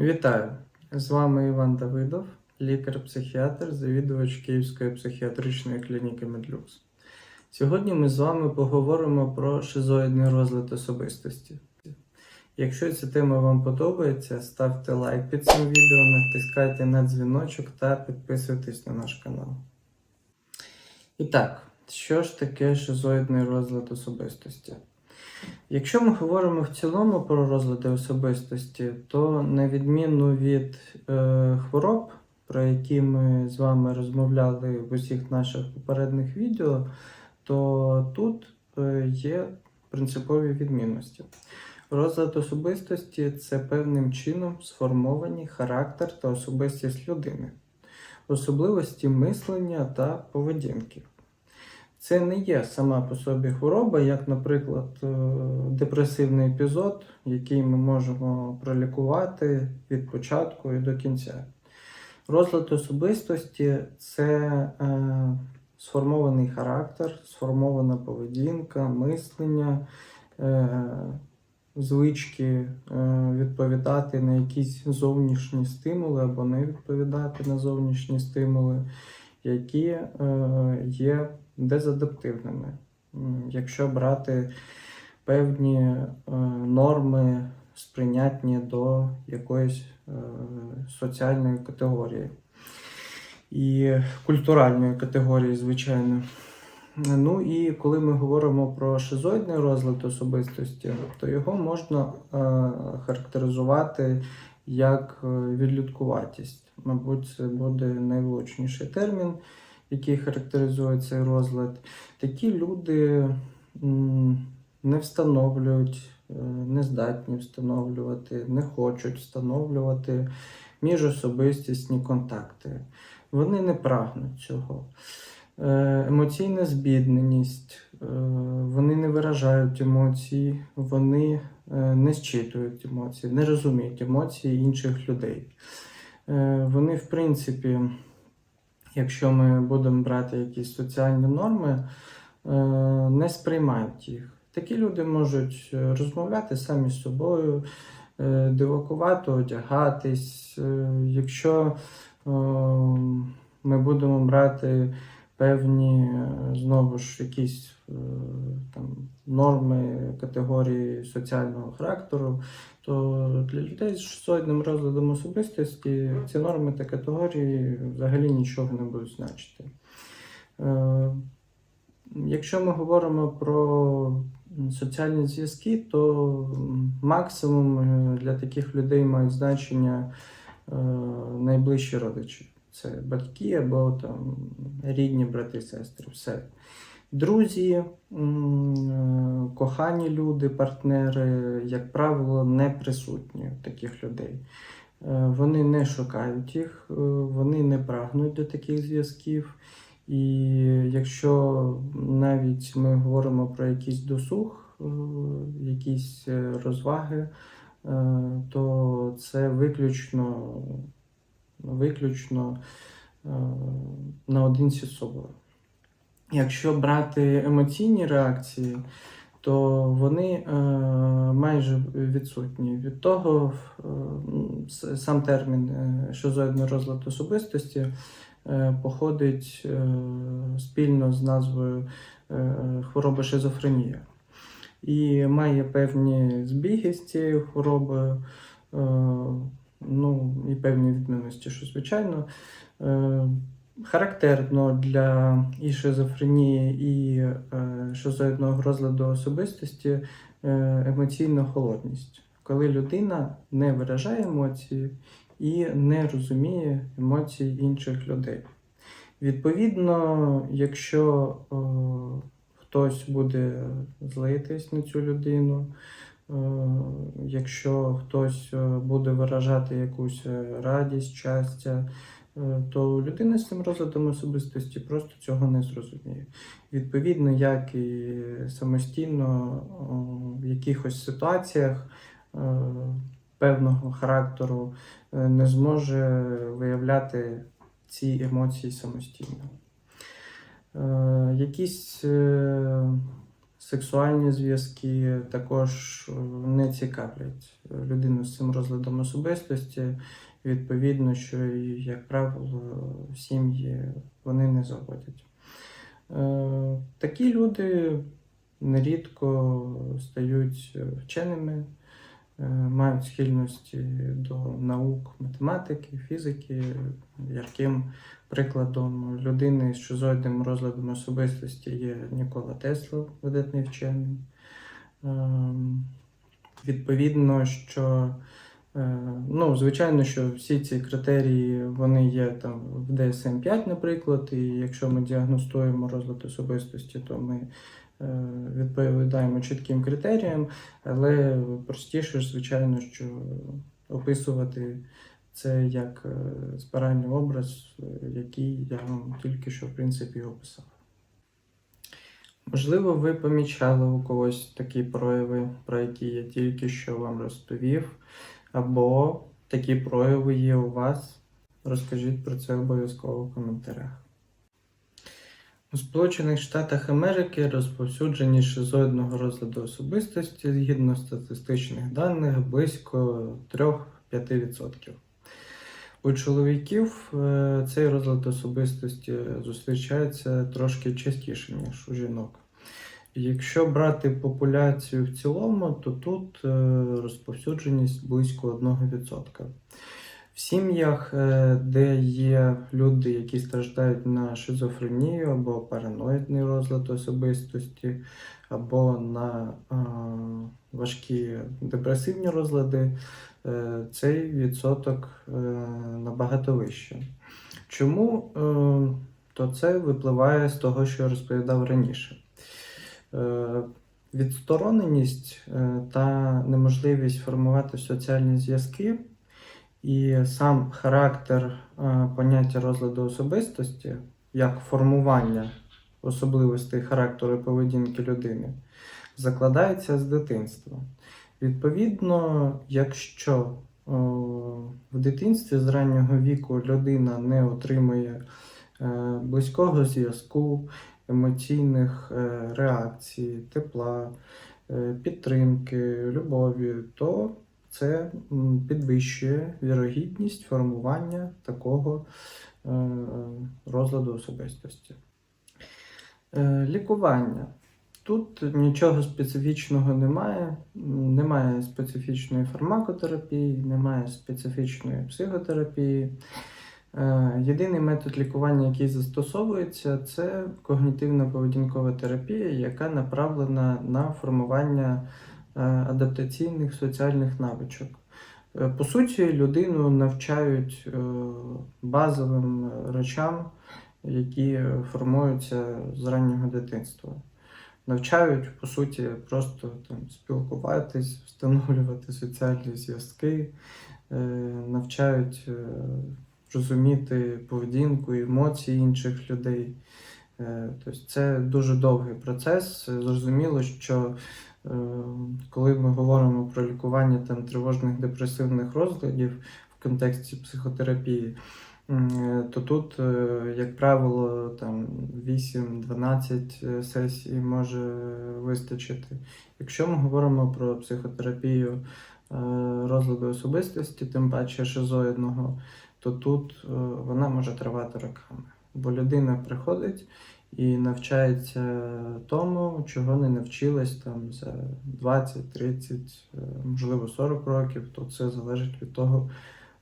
Вітаю! З вами Іван Давидов, лікар-психіатр, завідувач Київської психіатричної клініки Медлюкс. Сьогодні ми з вами поговоримо про шизоїдний розлад особистості. Якщо ця тема вам подобається, ставте лайк під цим відео, натискайте на дзвіночок та підписуйтесь на наш канал. І так, що ж таке шизоїдний розлад особистості? Якщо ми говоримо в цілому про розлади особистості, то на відміну від е, хвороб, про які ми з вами розмовляли в усіх наших попередніх відео, то тут е, є принципові відмінності. Розлад особистості це певним чином сформовані характер та особистість людини, особливості мислення та поведінки. Це не є сама по собі хвороба, як, наприклад, е, депресивний епізод, який ми можемо пролікувати від початку і до кінця. Розлад особистості це е, сформований характер, сформована поведінка, мислення, е, звички е, відповідати на якісь зовнішні стимули або не відповідати на зовнішні стимули, які е, є дезадаптивними. Якщо брати певні е, норми, сприйнятні до якоїсь е, соціальної категорії і культуральної категорії, звичайно. Ну і коли ми говоримо про шизоїдний розлад особистості, то його можна е, характеризувати як е, відлюдкуватість. Мабуть, це буде найвлучніший термін, який характеризує цей розлад. Такі люди не встановлюють, е, не здатні встановлювати, не хочуть встановлювати міжособистісні контакти. Вони не прагнуть цього. Е, Емоційна збідненість, е, вони не виражають емоції, вони е, не зчитують емоції, не розуміють емоції інших людей. Вони, в принципі, якщо ми будемо брати якісь соціальні норми, не сприймають їх. Такі люди можуть розмовляти самі з собою, дивакувато одягатись. Якщо ми будемо брати певні е, знову ж якісь е, там норми категорії соціального характеру, то для людей з шизоїдним розладом особистості ці норми та категорії взагалі нічого не будуть значити. Е, Якщо ми говоримо про соціальні зв'язки, то максимум для таких людей мають значення найближчі родичі. Це батьки або там рідні брати, сестри. Все. Друзі, е, кохані люди, партнери, як правило, не присутні таких людей. Е, Вони не шукають їх, е, вони не прагнуть до таких зв'язків. І якщо навіть ми говоримо про якийсь досуг, якісь розваги, то це виключно, виключно е, наодинці з собою. Якщо брати емоційні реакції, то вони е, майже відсутні. Від того е, сам термін шизоїдний розлад особистості походить спільно з назвою хвороби шизофренія. І має певні збіги з цією хворобою, ну і певні відмінності, що звичайно. Е, Характерно для і шизофренії, і е, шизоїдного розладу особистості е, емоційна холодність, коли людина не виражає емоції і не розуміє емоцій інших людей. Відповідно, якщо е, хтось буде злитись на цю людину, е, якщо хтось е, буде виражати якусь е, радість, щастя, е, то людина з цим розладом особистості просто цього не зрозуміє. Відповідно, як і самостійно в якихось ситуаціях певного характеру не зможе виявляти ці емоції самостійно. Якісь сексуальні зв'язки також е, не цікавлять людину з цим розладом особистості. Відповідно, що, як правило, сім'ї вони не заводять. Е, Такі люди нерідко стають вченими, е, мають схильності до наук математики, фізики. Ярким прикладом людини з шизоїдним розладом особистості є Нікола Тесла, видатний вчений. Ем, Відповідно, що е, ну, звичайно, що всі ці критерії вони є там в DSM-5, наприклад, і якщо ми діагностуємо розлад особистості, то ми е, відповідаємо чітким критеріям, але простіше звичайно, що описувати це як е, спиральний образ, е, який я вам тільки що в принципі описав. Можливо, ви помічали у когось такі прояви, про які я тільки що вам розповів, або такі прояви є у вас. Розкажіть про це обов'язково в коментарях. У Сполучених Штатах Америки розповсюджені шизоїдного розладу особистості згідно статистичних даних близько 3-5%. У чоловіків е, цей розлад особистості зустрічається трошки частіше, ніж у жінок. Якщо брати популяцію в цілому, то тут е, розповсюдженість близько 1%. В сім'ях, е, де є люди, які страждають на шизофренію або параноїдний розлад особистості, або на е, важкі депресивні розлади, е, цей відсоток набагато вищий. Чому? То це випливає з того, що я розповідав раніше. Відстороненість та неможливість формувати соціальні зв'язки і сам характер е, поняття розладу особистості як формування особливостей характеру поведінки людини закладається з дитинства. Відповідно, якщо о, в дитинстві з раннього віку людина не отримує е, близького зв'язку, емоційних е, реакцій, тепла, е, підтримки, любові, то це підвищує вірогідність формування такого е, розладу особистості. Е, Лікування. Тут нічого специфічного немає, немає специфічної фармакотерапії, немає специфічної психотерапії. Е, Єдиний метод лікування, який застосовується, це когнітивно-поведінкова терапія, яка направлена на формування е, адаптаційних соціальних навичок. Е, По суті, людину навчають е, базовим речам, які формуються з раннього дитинства. Навчають, по суті, просто там, спілкуватись, встановлювати соціальні зв'язки, е, навчають е, розуміти поведінку емоції інших людей. Е, Тобто це дуже довгий процес. Е, Зрозуміло, що е, коли ми говоримо про лікування там, тривожних депресивних розладів в контексті психотерапії, е, то тут, е, як правило, там 8-12 е, сесій може вистачити. Якщо ми говоримо про психотерапію е, розладу особистості, тим паче шизоїдного, то тут е, вона може тривати роками. Бо людина приходить і навчається тому, чого не навчилась там за 20, 30, е, можливо 40 років, то це залежить від того,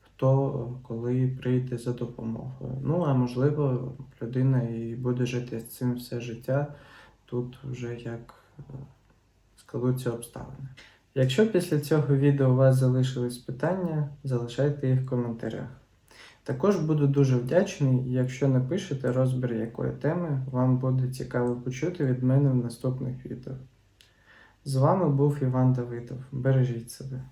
хто коли прийде за допомогою. Ну а можливо, людина і буде жити з цим все життя. Тут вже як е, складуться обставини. Якщо після цього відео у вас залишились питання, залишайте їх в коментарях. Також буду дуже вдячний, якщо напишете розбір якої теми вам буде цікаво почути від мене в наступних відео. З вами був Іван Давидов. Бережіть себе.